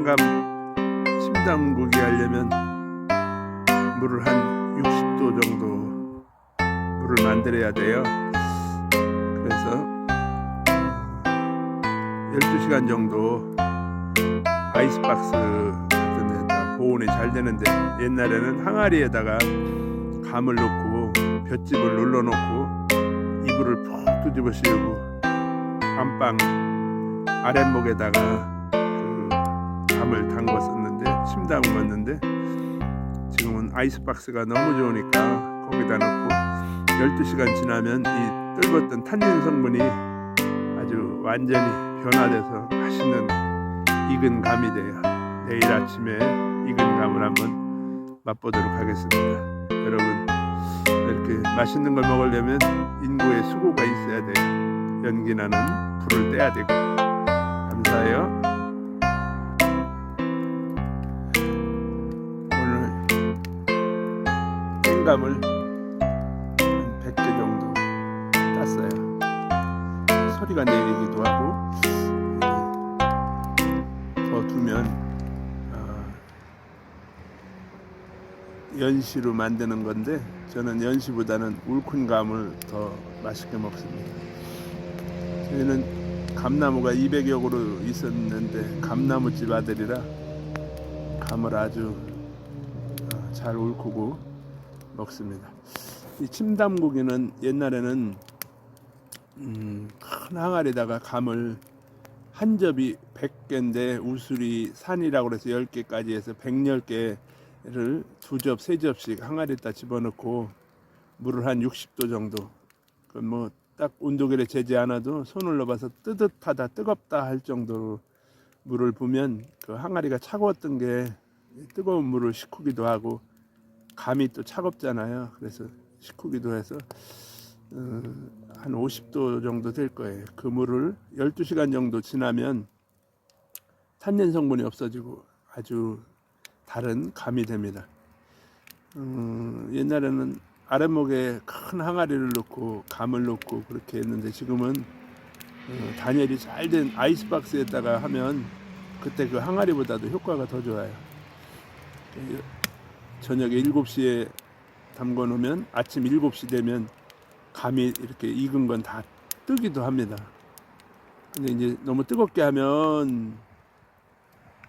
땡감 침담구기 하려면 물을 한 60도 정도 물을 만들어야 돼요. 그래서 12시간 정도 아이스박스 같은 데다 보온이 잘 되는데 옛날에는 항아리에다가 감을 넣고 볏짚을 눌러놓고 이불을 푹 뒤집어 씌우고 안방 아랫목에다가 그 감을 담궜었는데 침 담궜는데 지금은 아이스박스가 너무 좋으니까 거기다 넣고 12시간 지나면 이 뜰었던 탄닌 성분이 아주 완전히 변화돼서 맛있는 익은 감이 돼요. 내일 아침에 익은 감을 한번 맛보도록 하겠습니다. 여러분 이렇게 맛있는 걸 먹으려면 인구의 수고가 있어야 돼요. 연기 나는 불을 떼야 되고 감사해요. 땡감을 한 100개 정도 땄어요. 소리가 내리기도 하고 더 두면 어, 연시로 만드는 건데 저는 연시보다는 울큰 감을 더 맛있게 먹습니다. 저희는 감나무가 200여 그루 있었는데 감나무집 아들이라 감을 아주 어, 잘 울크고 먹습니다. 이 침담고기는 옛날에는 음, 큰 항아리에다가 감을 한 접이 100개인데 우수리 산이라고 해서 10개까지 해서 110개를 두 접, 세 접씩 항아리에다 집어넣고 물을 한 60도 정도 뭐딱 온도계를 재지 않아도 손을 넣어봐서 뜨뜻하다 뜨겁다 할 정도로 물을 부면 그 항아리가 차가웠던 게 뜨거운 물을 식히기도 하고 감이 또 차갑잖아요 그래서 식히기도 해서 어, 한 50도 정도 될 거예요. 그 물을 12시간 정도 지나면 탄닌 성분이 없어지고 아주 다른 감이 됩니다. 음, 옛날에는 아랫목에 큰 항아리를 넣고 감을 넣고 그렇게 했는데 지금은 어, 단열이 잘 된 아이스박스에다가 하면 그때 그 항아리보다도 효과가 더 좋아요. 예, 저녁에 7시에 담궈 놓으면 아침 7시 되면 감이 이렇게 익은 건 다 뜨기도 합니다. 근데 이제 너무 뜨겁게 하면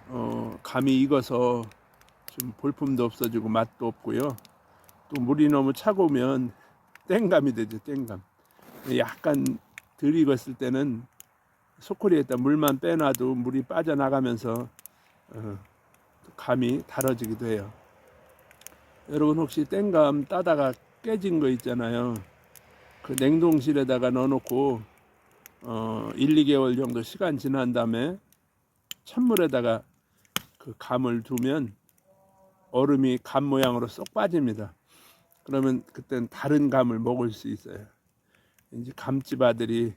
어, 감이 익어서 좀 볼품도 없어지고 맛도 없고요. 또 물이 너무 차가우면 땡감이 되죠. 땡감. 약간 덜 익었을 때는 소쿠리에다 물만 빼놔도 물이 빠져나가면서 어, 감이 달아지기도 해요. 여러분 혹시 땡감 따다가 깨진 거 있잖아요. 그 냉동실에다가 넣어놓고 어 1, 2개월 정도 시간 지난 다음에 찬물에다가 그 감을 두면 얼음이 감 모양으로 쏙 빠집니다. 그러면 그땐 다른 감을 먹을 수 있어요. 이제 감집 아들이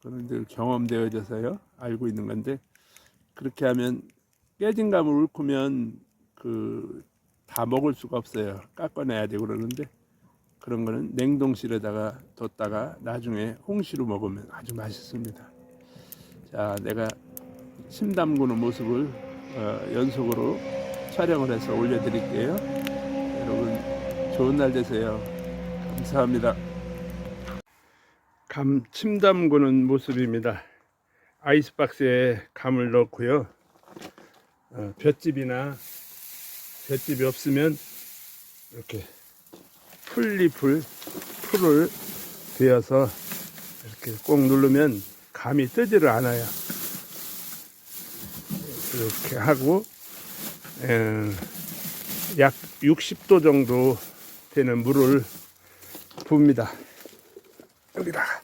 그런 늘 경험되어져서요 알고 있는 건데 그렇게 하면 깨진 감을 울크면 그 다 먹을 수가 없어요. 깎아내야 되고 그러는데 그런 거는 냉동실에다가 뒀다가 나중에 홍시로 먹으면 아주 맛있습니다. 자, 내가 침 담그는 모습을 어, 연속으로 촬영을 해서 올려드릴게요. 여러분 좋은 날 되세요. 감사합니다. 감 침 담그는 모습입니다. 아이스박스에 감을 넣고요. 어, 볏집이나 볏집이 없으면 이렇게 풀잎을 풀을 베어서 이렇게 꼭 누르면 감이 뜨지를 않아요. 이렇게 하고 에, 약 60도 정도 되는 물을 붓니다. 여기다가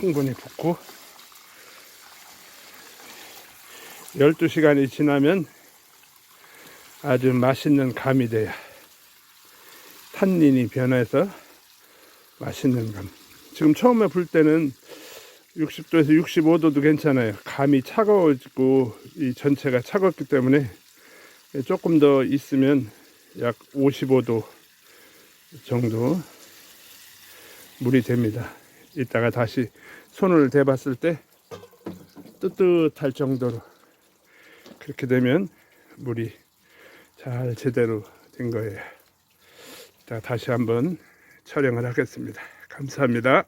충분히 붓고 12시간이 지나면 아주 맛있는 감이 돼요. 탄닌이 변해서 맛있는 감. 지금 처음에 불 때는 60도에서 65도도 괜찮아요. 감이 차가워지고 이 전체가 차갑기 때문에 조금 더 있으면 약 55도 정도 물이 됩니다. 이따가 다시 손을 대봤을 때 뜨뜻할 정도로 그렇게 되면 물이 잘 제대로 된 거예요. 자, 다시 한번 촬영을 하겠습니다. 감사합니다.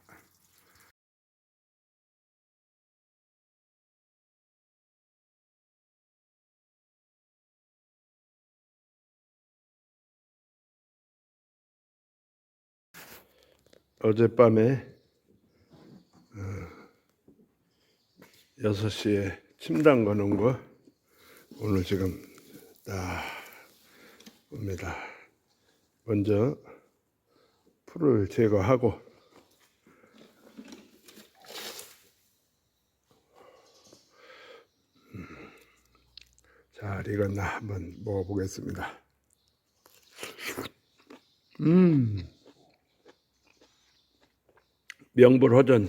어젯밤에 어, 6시에 침 담궈 놓은 거 오늘 지금 딱 옵니다. 먼저 풀을 제거하고 음, 잘 익었나 한번 먹어보겠습니다. 음. 명불허전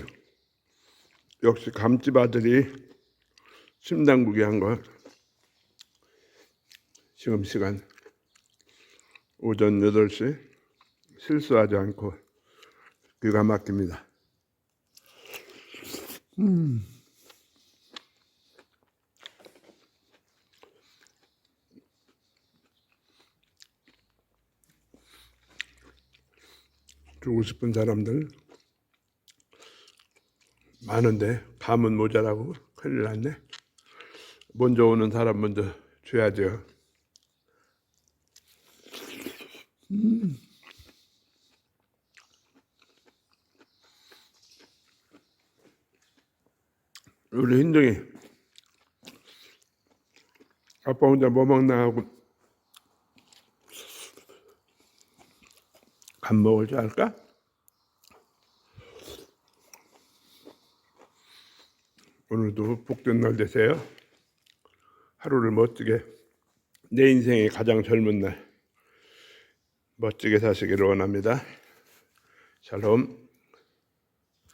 역시 감집 아들이 심당국이 한 거 지금 시간 오전 8시 실수하지 않고 기가 막힙니다. 음. 주고 싶은 사람들 많은데 감은 모자라고 큰일 났네. 먼저 오는 사람 먼저 줘야죠. 음. 우리 흰둥이 아빠 혼자 뭐 먹나 하고 간 먹을 줄 알까? 오늘도 복된 날 되세요. 하루를 멋지게 내 인생의 가장 젊은 날 멋지게 사시기를 원합니다. 샬롬.